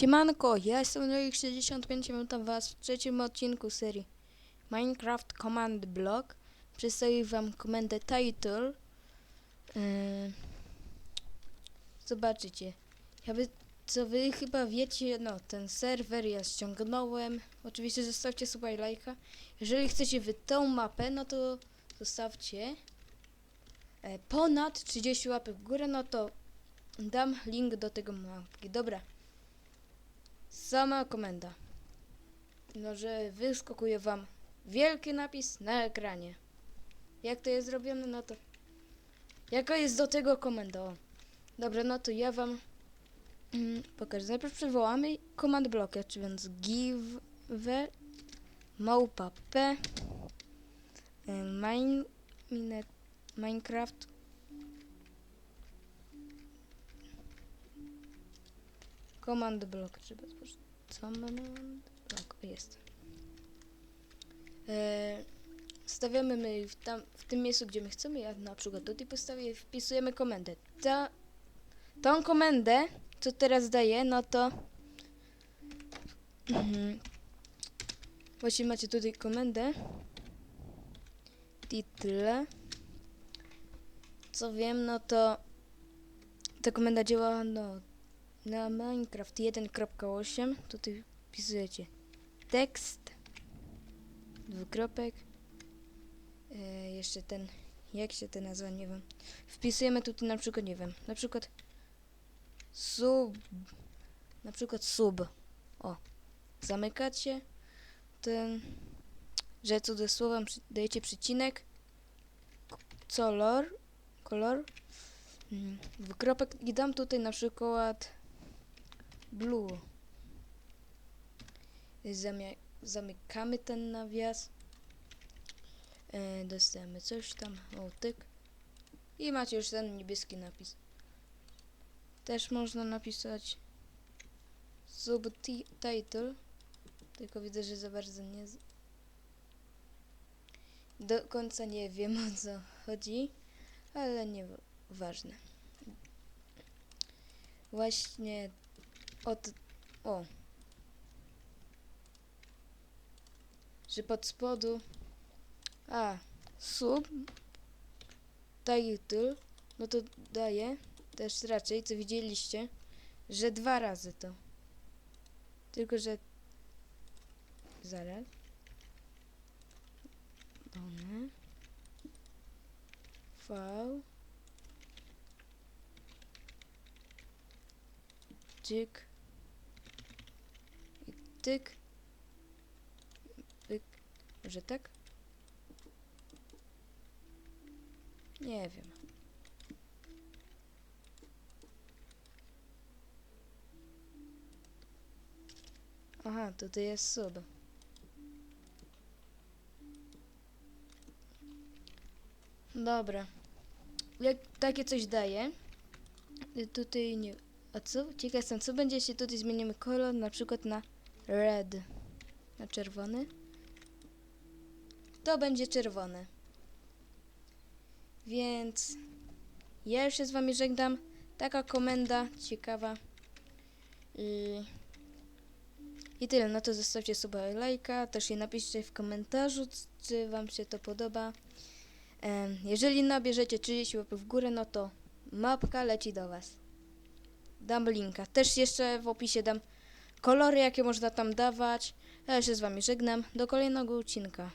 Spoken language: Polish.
Siemanko, ja jestem Noik65, witam was w trzecim odcinku serii Minecraft Command Block. Przedstawię wam komendę title. Yy, zobaczycie. Ja co wy chyba wiecie, no ten serwer ja ściągnąłem. Oczywiście zostawcie suba i lajka. Jeżeli chcecie wy tą mapę, no to zostawcie e, ponad 30 łapek w górę, no to dam link do tego mapki. Dobra. Sama komenda. No, że wyskakuje wam wielki napis na ekranie. Jak to jest zrobione, no to... Jaka jest do tego komenda? O. Dobra, no to ja wam mm, pokażę. Najpierw przywołamy command block, czy więc give małpa p y, mine, mine, minecraft Command block trzeba stworzyć. Command block. Jest. E, stawiamy my w, tam, w tym miejscu, gdzie my chcemy. Ja na przykład tutaj postawię, wpisujemy komendę. Ta, tą komendę, co teraz daję, no to mhm. właśnie macie tutaj komendę. Title. Co wiem, no to ta komenda działa, no na Minecraft 1.8 tutaj wpisujecie tekst dwukropek e, jeszcze ten jak się to nazywa nie wiem. Wpisujemy tutaj na przykład nie wiem na przykład sub na przykład sub. O zamykacie ten że cudzysłowem dajecie przycinek color kolor mm, dwukropek i dam tutaj na przykład blue. Zamykamy ten nawias. E, dostajemy coś tam, o tyk. I macie już ten niebieski napis. Też można napisać subtitle. Tylko widzę, że za bardzo nie... Do końca nie wiem o co chodzi, ale nieważne. Właśnie od... O. Że pod spodu... A. Sub. Title. No to daje też raczej, co widzieliście, że dwa razy to. Tylko, że... Zaraz. One. V. Tyk. Tyk. Pyk. Może tak? Nie wiem. Aha, tutaj jest sub. Dobra. Jak takie coś daje, y, tutaj nie... A co? Ciekaw jestem, co będzie, jeśli tutaj zmienimy kolor, na przykład na red. Na czerwony. To będzie czerwone. Więc ja już się z wami żegnam. Taka komenda ciekawa. I, I tyle. No to zostawcie suba lajka. Też je napiszcie w komentarzu, czy wam się to podoba. Jeżeli nabierzecie 30 łapów w górę, no to mapka leci do was. Dam linka. Też jeszcze w opisie dam kolory, jakie można tam dawać. Ja się z wami żegnam. Do kolejnego odcinka.